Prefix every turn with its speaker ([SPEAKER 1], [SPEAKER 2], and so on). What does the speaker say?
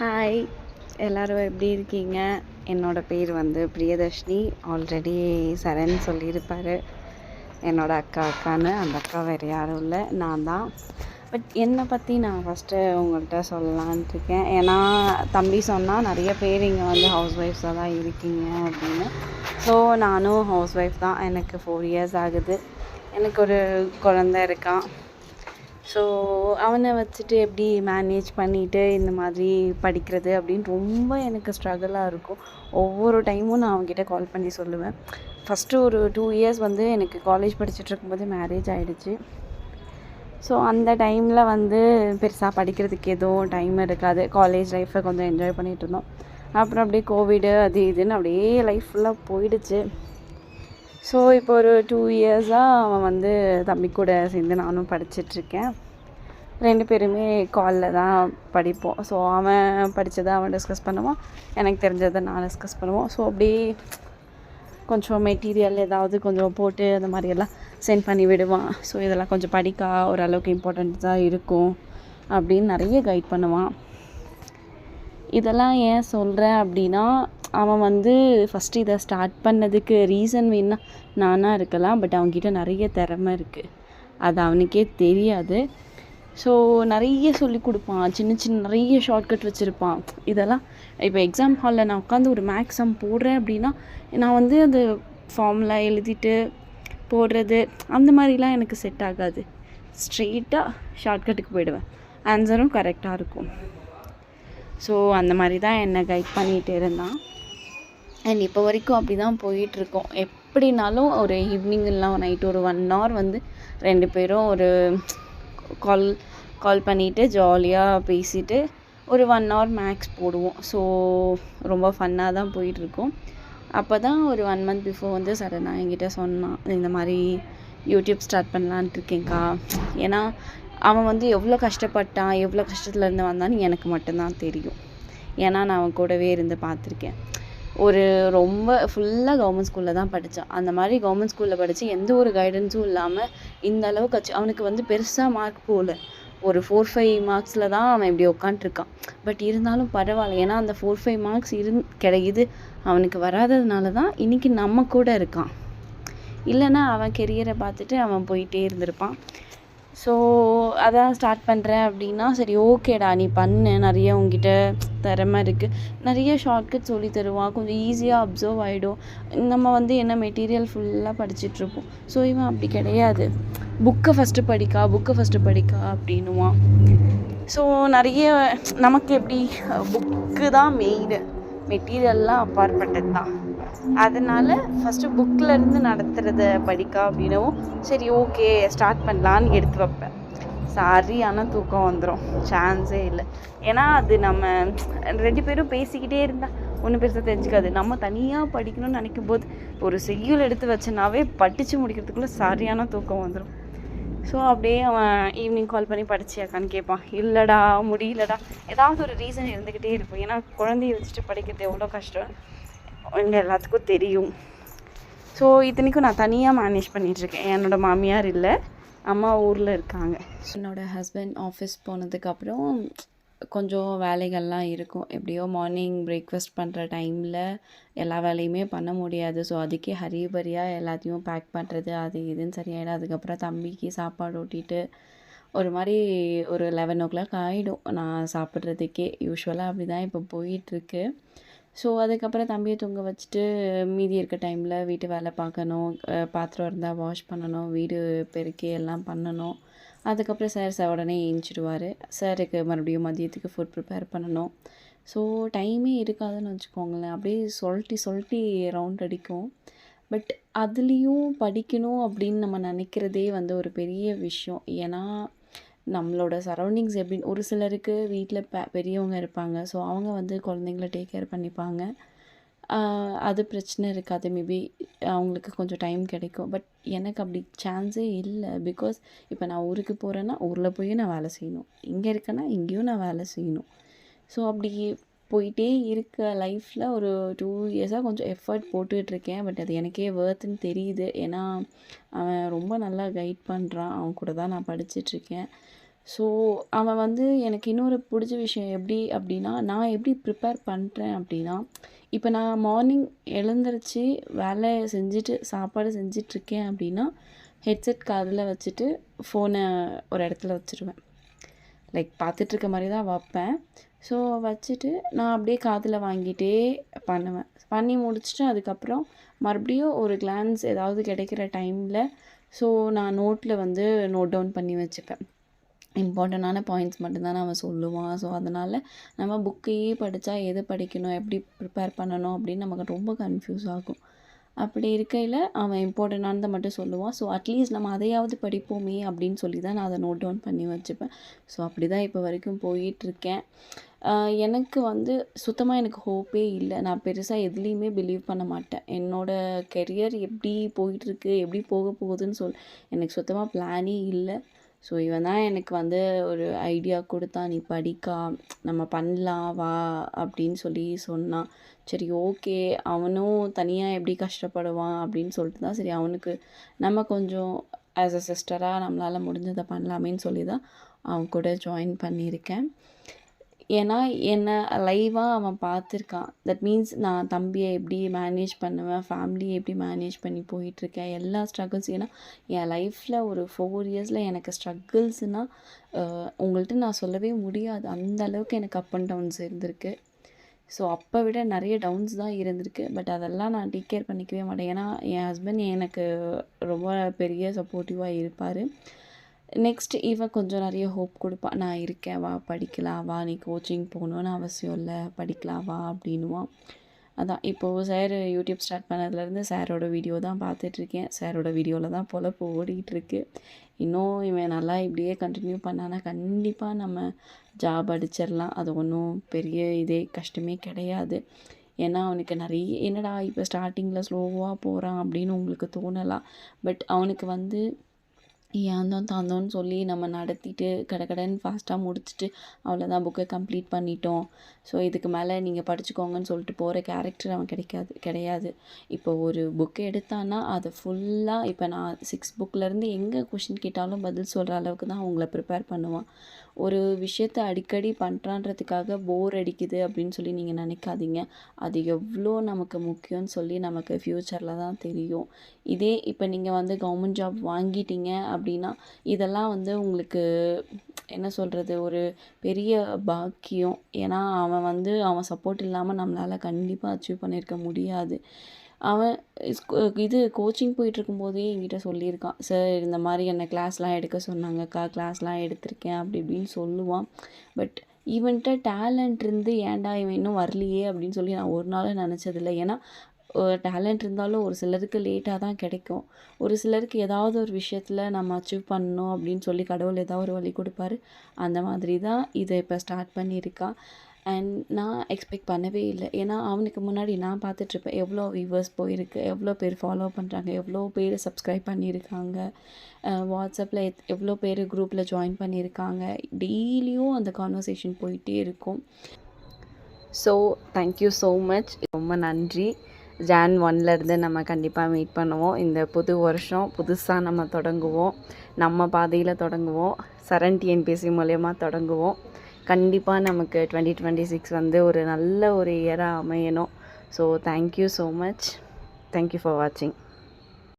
[SPEAKER 1] Hi எல்லோரும் எப்படி இருக்கீங்க? என்னோடய பேர் வந்து பிரியதர்ஷினி. ஆல்ரெடி சரண் சொல்லியிருப்பார். என்னோட அக்கா அக்கான்னு. அந்த அக்கா வேறு யாரும் இல்லை. நான் தான். பட் என்னை பற்றி நான் ஃபஸ்ட்டு உங்கள்கிட்ட சொல்லலான்ட்டு இருக்கேன். ஏன்னா தம்பி சொன்னால் நிறைய பேர் இங்கே வந்து ஹவுஸ் ஒய்ஃப்ஸாக தான் இருக்கீங்க அப்படின்னு. ஸோ நானும் ஹவுஸ் ஒய்ஃப் தான். எனக்கு ஃபோர் இயர்ஸ் ஆகுது. எனக்கு ஒரு குழந்த இருக்கான். ஸோ அவனை வச்சுட்டு எப்படி மேனேஜ் பண்ணிட்டு இந்த மாதிரி படிக்கிறது அப்படின்னு ரொம்ப எனக்கு ஸ்ட்ரகிளாக இருக்கும். ஒவ்வொரு டைமும் நான் அவங்ககிட்ட கால் பண்ணி சொல்லுவேன். ஃபஸ்ட்டு ஒரு டூ இயர்ஸ் வந்து எனக்கு காலேஜ் படிச்சுட்டு இருக்கும்போது மேரேஜ் ஆகிடுச்சு ஸோ அந்த டைமில் வந்து பெருசாக படிக்கிறதுக்கு எதுவும் டைம் இருக்காது. காலேஜ் லைஃப்பை கொஞ்சம் என்ஜாய் பண்ணிகிட்டு இருந்தோம். அப்புறம் அப்படியே கோவிடு அது இதுன்னு அப்படியே லைஃப் ஃபுல்லாக போயிடுச்சு. ஸோ இப்போ ஒரு டூ இயர்ஸாக அவன் வந்து தம்பி கூட சேர்ந்து நானும் படிச்சிட்ருக்கேன். ரெண்டு பேருமே காலில் தான் படிப்போம். ஸோ அவன் படித்ததை அவன் டிஸ்கஸ் பண்ணுவான். எனக்கு தெரிஞ்சதை நான் டிஸ்கஸ் பண்ணுவோம். ஸோ அப்படியே கொஞ்சம் மெட்டீரியல் ஏதாவது கொஞ்சம் போட்டு அந்த மாதிரியெல்லாம் சென்ட் பண்ணி விடுவான். ஸோ இதெல்லாம் கொஞ்சம் படிக்கா ஓரளவுக்கு இம்பார்ட்டண்ட்டாக இருக்கும் அப்படின்னு நிறைய கைட் பண்ணுவான். இதெல்லாம் ஏன் சொல்கிறேன் அப்படின்னா அவன் வந்து ஃபஸ்ட்டு இதை ஸ்டார்ட் பண்ணதுக்கு ரீசன் வேணா நானாக இருக்கலாம் பட் அவன்கிட்ட நிறைய திறமை இருக்குது அது அவனுக்கே தெரியாது. ஸோ நிறைய சொல்லி கொடுப்பான். சின்ன சின்ன நிறைய ஷார்ட்கட் வச்சுருப்பான். இதெல்லாம் இப்போ எக்ஸாம் ஹாலில் நான் உட்காந்து ஒரு மேக்ஸம் போடுறேன் அப்படின்னா நான் வந்து அந்த ஃபார்முலா எழுதிட்டு போடுறது அந்த மாதிரிலாம் எனக்கு செட் ஆகாது. ஸ்ட்ரெயிட்டாக ஷார்ட்கட்டுக்கு போயிடுவேன். ஆன்சரும் கரெக்டாக இருக்கும். ஸோ அந்த மாதிரி தான் என்னை கைட் பண்ணிகிட்டே இருந்தான். அண்ட் இப்போ வரைக்கும் அப்படி தான் போயிட்டுருக்கோம். எப்படினாலும் ஒரு ஈவினிங் இல்லைனா நைட் ஒரு ஒன் ஹவர் வந்து ரெண்டு பேரும் ஒரு கால் கால் பண்ணிவிட்டு ஜாலியாக பேசிவிட்டு ஒரு ஒன் ஹவர் மேக்ஸ் போடுவோம். ஸோ ரொம்ப ஃபன்னாக தான் போயிட்டுருக்கோம். அப்போ தான் ஒரு ஒன் மந்த் பிஃபோர் வந்து சடனாக என்கிட்ட சொன்னான் இந்த மாதிரி யூடியூப் ஸ்டார்ட் பண்ணலான்ட்டு இருக்கேன்க்கா. ஏன்னா அவன் வந்து எவ்வளோ கஷ்டப்பட்டான் எவ்வளோ கஷ்டத்துலேருந்து வந்தான்னு எனக்கு மட்டும்தான் தெரியும். ஏன்னா நான் அவன் கூடவே இருந்து பார்த்துருக்கேன். ஒரு ரொம்ப ஃபுல்லாக கவர்மெண்ட் ஸ்கூலில் தான் படித்தான் அந்த மாதிரி கவர்மெண்ட் ஸ்கூலில் படித்து எந்த ஒரு கைடன்ஸும் இல்லாமல் இந்த அளவுக்கு வச்சு அவனுக்கு வந்து பெருசாக மார்க் போகல ஒரு ஃபோர் ஃபைவ் மார்க்ஸில் தான் அவன் இப்படி உட்காண்ட்ருக்கான் பட் இருந்தாலும் பரவாயில்ல. ஏன்னா அந்த ஃபோர் ஃபைவ் மார்க்ஸ் இருந் கிடைக்குது. அவனுக்கு வராததுனால தான் இன்றைக்கி நம்ம கூட இருக்கான். இல்லைன்னா அவன் கெரியரை பார்த்துட்டு அவன் போயிட்டே இருந்திருப்பான். ஸோ அதான் ஸ்டார்ட் பண்ணுறேன் அப்படின்னா சரி ஓகேடா நீ பண்ணு. நிறைய உங்ககிட்ட திறமை இருக்குது நிறைய ஷார்ட்கட் சொல்லி தருவான் கொஞ்சம் ஈஸியாக அப்சர்வ் ஆகிடும் நம்ம வந்து என்ன மெட்டீரியல் ஃபுல்லாக படிச்சிட்ருப்போம் ஸோ இவன் அப்படி கிடையாது. புக்கை ஃபஸ்ட்டு படிக்கா புக்கை ஃபஸ்ட்டு படிக்கா அப்படின்னுவான். ஸோ நிறைய நமக்கு எப்படி புக்கு தான் மெயின் மெட்டீரியல்லாம் அப்பாற்பட்டது தான் அதனால் ஃபஸ்ட்டு புக்கிலேருந்து நடத்துகிறத படிக்கா அப்படின்னவும் சரி ஓகே ஸ்டார்ட் பண்ணலான்னு எடுத்து வைப்பேன். சரியான தூக்கம் வந்துடும் சான்ஸே இல்லை. ஏன்னா அது நம்ம ரெண்டு பேரும் பேசிக்கிட்டே இருந்தால் ஒன்றும் பெருசாக தெரிஞ்சுக்காது. நம்ம தனியாக படிக்கணும்னு நினைக்கும் போது ஒரு செய்யுள் எடுத்து வச்சனாவே படித்து முடிக்கிறதுக்குள்ளே சரியான தூக்கம் வந்துடும் ஸோ அப்படியே அவன் ஈவினிங் கால் பண்ணி படிச்சியாக்கான்னு கேட்பான் இல்லைடா முடியலடா. ஏதாவது ஒரு ரீசன் இருந்துக்கிட்டே இருக்கும். ஏன்னா குழந்தைய வச்சுட்டு படிக்கிறது எவ்வளோ கஷ்டம். எங்கள் எல்லாத்துக்கும் தெரியும். ஸோ இத்தனைக்கும் நான் தனியாக மேனேஜ் பண்ணிகிட்ருக்கேன் என்னோடய மாமியார் இல்லை அம்மா ஊரில் இருக்காங்க. என்னோடய ஹஸ்பண்ட் ஆஃபீஸ் போனதுக்கப்புறம் கொஞ்சம் வேலைகள்லாம் இருக்கும். எப்படியோ மார்னிங் பிரேக்ஃபாஸ்ட் பண்ணுற டைமில் எல்லா வேலையுமே பண்ண முடியாது. ஸோ அதுக்கே ஹரிபரியாக எல்லாத்தையும் பேக் பண்ணுறது அது இதுன்னு சரியாயிடும். அதுக்கப்புறம் தம்பிக்கு சாப்பாடு ஊட்டிட்டு ஒரு மாதிரி ஒரு லெவன் ஓ கிளாக் ஆகிடும் நான் சாப்பிட்றதுக்கே. யூஸ்வலாக அப்படி தான் இப்போ போயிட்டுருக்கு ஸோ அதுக்கப்புறம் தம்பியை தூங்க வச்சுட்டு மீதி இருக்க டைமில் வீட்டு வேலை பார்க்கணும். பாத்திரம் இருந்தால் வாஷ் பண்ணணும். வீடு பெருக்கி எல்லாம் பண்ணணும். அதுக்கப்புறம் சார் சார் உடனே ஏஞ்சிடுவார். சாருக்கு மறுபடியும் மதியத்துக்கு ஃபுட் ப்ரிப்பேர் பண்ணணும். ஸோ டைமே இருக்காதுன்னு வச்சுக்கோங்களேன். அப்படியே சொல்லிட்டு சொல்லிட்டு ரவுண்ட் அடிக்கும். பட் அதுலேயும் படிக்கணும் அப்படின்னு நம்ம நினைக்கிறதே வந்து ஒரு பெரிய விஷயம். ஏன்னா நம்மளோட சரௌண்டிங்ஸ் எப்படின்னு ஒரு சிலருக்கு வீட்டில் பெ பெரியவங்க இருப்பாங்க. ஸோ அவங்க வந்து குழந்தைங்கள டேக் கேர் பண்ணிப்பாங்க. அது பிரச்சனை இருக்காது. மேபி அவங்களுக்கு கொஞ்சம் டைம் கிடைக்கும். பட் எனக்கு அப்படி சான்ஸே இல்லை. பிகாஸ் இப்போ நான் ஊருக்கு போகிறேன்னா ஊரில் போய் நான் வேலை செய்யணும். இங்கே இருக்கேன்னா இங்கேயும் நான் வேலை செய்யணும். ஸோ அப்படி போயிட்டே இருக்க லைஃப்பில் ஒரு டூ இயர்ஸாக கொஞ்சம் எஃபர்ட் போட்டுட்ருக்கேன் பட் அது எனக்கே வேர்த்துன்னு தெரியுது. ஏன்னா அவன் ரொம்ப நல்லா கைட் பண்ணுறான் அவன் கூட தான் நான் படிச்சிட்ருக்கேன் ஸோ அவன் வந்து எனக்கு இன்னொரு பிடிச்ச விஷயம் எப்படி அப்படின்னா நான் எப்படி ப்ரிப்பேர் பண்ணுறேன் அப்படின்னா இப்போ நான் மார்னிங் எழுந்திரிச்சு வேலையை செஞ்சுட்டு சாப்பாடு செஞ்சிட்ருக்கேன் அப்படின்னா ஹெட்செட் காதில் வச்சுட்டு ஃபோனை ஒரு இடத்துல வச்சுருவேன். லைக் பார்த்துட்ருக்க மாதிரி தான் வைப்பேன். ஸோ வச்சுட்டு நான் அப்படியே காதில் வாங்கிட்டே பண்ணுவேன். பண்ணி முடிச்சுட்டு அதுக்கப்புறம் மறுபடியும் ஒரு கிளான்ஸ் ஏதாவது கிடைக்கிற டைமில் ஸோ நான் நோட்டில் வந்து நோட் டவுன் பண்ணி வச்சுப்பேன். இம்பார்ட்டண்ட்டான பாயிண்ட்ஸ் மட்டும்தான் அவன் சொல்லுவான் ஸோ அதனால் நம்ம புக்கையே படித்தா எது படிக்கணும் எப்படி ப்ரிப்பேர் பண்ணணும் அப்படின்னு நமக்கு ரொம்ப கன்ஃபியூஸ் ஆகும். அப்படி இருக்கையில் அவன் இம்பார்ட்டண்ட்டானதை மட்டும் சொல்லுவான். ஸோ அட்லீஸ்ட் நம்ம அதையாவது படிப்போமே அப்படின்னு சொல்லி தான் நான் அதை நோட் டவுன் பண்ணி வச்சுப்பேன். ஸோ அப்படி தான் இப்போ வரைக்கும் போயிட்டுருக்கேன். எனக்கு வந்து சுத்தமாக எனக்கு ஹோப்பே இல்லை. நான் பெருசாக எதுலேயுமே பிலீவ் பண்ண மாட்டேன். என்னோடய கெரியர் எப்படி போயிட்டுருக்கு எப்படி போக போகுதுன்னு சொல் எனக்கு சுத்தமாக பிளானே இல்லை. ஸோ இவன் தான் எனக்கு வந்து ஒரு ஐடியா கொடுத்தா நீ படிக்கா நம்ம பண்ணலாம் வா அப்படின்னு சொல்லி சொன்னான் சரி ஓகே அவனும் தனியாக எப்படி கஷ்டப்படுவான்? அப்படின்னு சொல்லிட்டு தான் சரி அவனுக்கு நம்ம கொஞ்சம் ஆஸ் அ சிஸ்டராக நம்மளால் முடிஞ்சதை பண்ணலாமேன்னு சொல்லி தான் அவன் கூட ஜாயின் பண்ணியிருக்கேன். ஏன்னா என்னை லைவாக அவன் பார்த்துருக்கான். தட் மீன்ஸ் நான் தம்பியை எப்படி மேனேஜ் பண்ணுவேன் ஃபேமிலியை எப்படி மேனேஜ் பண்ணி போயிட்டுருக்கேன் எல்லா ஸ்ட்ரகிள்ஸ் ஏன்னா என் லைஃப்பில் ஒரு ஃபோர் இயர்ஸில் எனக்கு ஸ்ட்ரகிள்ஸ்னால் உங்கள்கிட்ட நான் சொல்லவே முடியாது. அந்த அளவுக்கு எனக்கு அப் அண்ட் டவுன்ஸ் இருந்திருக்கு. ஸோ அப்போ விட நிறைய டவுன்ஸ் தான் இருந்திருக்கு. பட் அதெல்லாம் நான் டேக் கேர் பண்ணிக்கவே மாட்டேன். ஏன்னா என் ஹஸ்பண்ட் எனக்கு ரொம்ப பெரிய சப்போர்ட்டிவாக இருப்பார். நெக்ஸ்ட் இவன் கொஞ்சம் நிறைய ஹோப் கொடுப்பான் நான் இருக்கேன் வா படிக்கலாம் வா நீ கோச்சிங் போகணுன்னு அவசியம் இல்லை. படிக்கலாம் வா அப்படின்னுவான் அதான் இப்போது சார் யூடியூப் ஸ்டார்ட் பண்ணதுலேருந்து சாரோட வீடியோ தான் பார்த்துட்ருக்கேன் சாரோட வீடியோவில் தான் பொழப்பு ஓடிட்டுருக்கு இன்னும் இவன் நல்லா இப்படியே கண்டினியூ பண்ணானா கண்டிப்பாக நம்ம ஜாப் அடிச்சிடலாம். அது ஒன்றும் பெரிய இதே கஷ்டமே கிடையாது. ஏன்னா அவனுக்கு நிறைய என்னடா இப்போ ஸ்டார்டிங்கில் ஸ்லோவாக போகிறான் அப்படின்னு உங்களுக்கு தோணலாம். பட் அவனுக்கு வந்து ஏந்தோம் தாந்தோன்னு சொல்லி நம்ம நடத்திட்டு கடகடன்னு ஃபாஸ்ட்டாக முடிச்சுட்டு அவ்வளோதான் புக்கை கம்ப்ளீட் பண்ணிட்டோம். ஸோ இதுக்கு மேலே நீங்கள் படிச்சுக்கோங்கன்னு சொல்லிட்டு போகிற கேரக்டர் அவன் கிடைக்காது கிடையாது. இப்போ ஒரு புக்கை எடுத்தான்னா அதை ஃபுல்லாக இப்போ நான் சிக்ஸ் புக்லேருந்து எங்கே கொஷின் கேட்டாலும் பதில் சொல்கிற அளவுக்கு தான் அவங்கள ப்ரிப்பேர் பண்ணுவான். ஒரு விஷயத்த அடிக்கடி பண்ணுறான்றதுக்காக போர் அடிக்குது அப்படின்னு சொல்லி நீங்கள் நினைக்காதீங்க. அது எவ்வளோ நமக்கு முக்கியம்னு சொல்லி நமக்கு ஃப்யூச்சரில் தான் தெரியும். இதே இப்போ நீங்கள் வந்து கவர்மெண்ட் ஜாப் வாங்கிட்டீங்க அப்படின்னா இதெல்லாம் வந்து உங்களுக்கு என்ன சொல்கிறது ஒரு பெரிய பாக்கியம். ஏன்னா அவன் வந்து அவன் சப்போர்ட் இல்லாமல் நம்மளால் கண்டிப்பாக அச்சீவ் பண்ணியிருக்க முடியாது. அவன் இது கோச்சிங் போயிட்டுருக்கும்போதே என்கிட்ட சொல்லியிருக்கான். சார் இந்த மாதிரி என்னை கிளாஸ்லாம் எடுக்க சொன்னாங்கக்கா கிளாஸ்லாம் எடுத்திருக்கேன் அப்படி இப்படின்னு சொல்லுவான். பட் இவன்கிட்ட டேலண்ட் இருந்து ஏன்டா இவன் இன்னும் வரலையே அப்படின்னு சொல்லி நான் ஒரு நாளும் நினச்சதில்ல. ஏன்னா டேலண்ட் இருந்தாலும் ஒரு சிலருக்கு லேட்டாக தான் கிடைக்கும். ஒரு சிலருக்கு ஏதாவது ஒரு விஷயத்தில் நம்ம அச்சீவ் பண்ணணும் அப்படின்னு சொல்லி கடவுள் ஏதாவது ஒரு வழி கொடுப்பாரு. அந்த மாதிரி தான் இதை இப்போ ஸ்டார்ட் பண்ணியிருக்கான் அண்ட் நான் எக்ஸ்பெக்ட் பண்ணவே இல்லை. ஏன்னா அவனுக்கு முன்னாடி நான் பார்த்துட்ருப்பேன் எவ்வளோ வியூவர்ஸ் போயிருக்கு எவ்வளோ பேர் ஃபாலோ பண்ணுறாங்க எவ்வளோ பேர் சப்ஸ்கிரைப் பண்ணியிருக்காங்க வாட்ஸ்அப்பில் எத் எவ்வளோ பேர் குரூப்பில் ஜாயின் பண்ணியிருக்காங்க டெய்லியும் அந்த கான்வர்சேஷன் போயிட்டே இருக்கும். ஸோ தேங்க்யூ ஸோ மச் ரொம்ப நன்றி. ஜான் ஒன்லேருந்து நம்ம கண்டிப்பாக மீட் பண்ணுவோம். இந்த புது வருஷம் புதுசாக நம்ம தொடங்குவோம். நம்ம பாதையில் தொடங்குவோம். சரண் டிஎன்பிசி மூலயமா தொடங்குவோம். கண்டிப்பாக நமக்கு டுவெண்ட்டி டுவெண்ட்டி சிக்ஸ் வந்து ஒரு நல்ல ஒரு இயராக அமையணும். So thank you so much thank you for வாட்சிங்